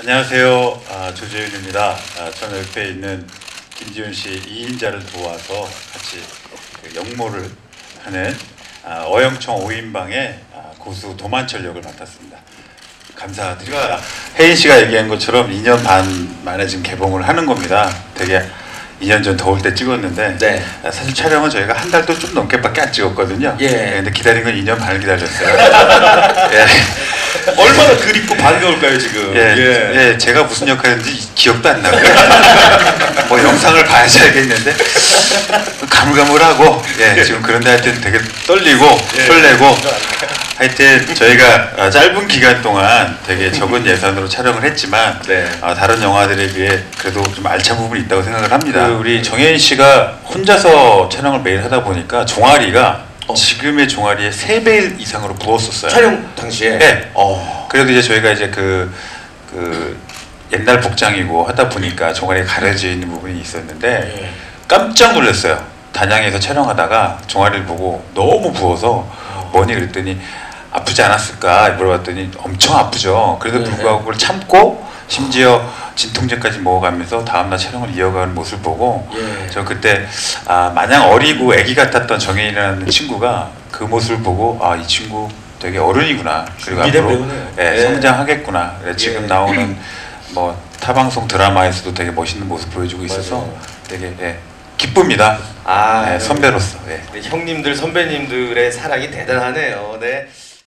안녕하세요. 아, 조재윤입니다. 아, 저는 옆에 있는 김지훈 씨 2인자를 도와서 같이 그 역모를 하는 아, 어영청 5인방의 아, 고수 도만철 역을 맡았습니다. 감사드립니다. 혜인 씨가 얘기한 것처럼 2년 반 만에 지금 개봉을 하는 겁니다. 되게 2년 전 더울 때 찍었는데 네. 아, 사실 촬영은 저희가 한 달도 좀 넘게밖에 안 찍었거든요. 예. 근데 기다린 건 2년 반을 기다렸어요. 예. 얼마나 그립고 반가울까요 지금? 예, 예, 제가 무슨 역할인지 기억도 안 나고요. 뭐 영상을 봐야지 알겠는데 가물가물하고 예, 지금 그런데 하여튼 되게 떨리고 예. 설레고 하여튼 저희가 어, 짧은 기간 동안 되게 적은 예산으로 촬영을 했지만 네. 어, 다른 영화들에 비해 그래도 좀 알찬 부분이 있다고 생각을 합니다. 그 우리 정혜인 씨가 혼자서 촬영을 매일 하다 보니까 종아리가 어. 지금의 종아리의 3배 이상으로 부었었어요. 촬영 당시에. 네. 어. 그래도 이제 저희가 이제 그, 그 옛날 복장이고 하다 보니까 종아리가 가려져 있는 부분이 있었는데 예. 깜짝 놀랐어요. 단양에서 촬영하다가 종아리를 보고 너무 부어서 뭐니 그랬더니 아프지 않았을까 물어봤더니 엄청 아프죠. 그래도 네. 불구하고 그걸 참고 심지어 진통제까지 먹어가면서 다음날 촬영을 이어가는 모습을 보고 예. 저 그때 아, 마냥 어리고 애기 같았던 정혜인이라는 친구가 그 모습을 보고 아 이 친구 되게 어른이구나 그리고 앞으로. 예, 예. 성장하겠구나 그래, 지금 예. 나오는 뭐 타방송 드라마에서도 되게 멋있는 모습 보여주고 있어서 맞아요. 되게 예, 기쁩니다 아, 예, 선배로서 예. 네, 형님들 선배님들의 사랑이 대단하네요. 네.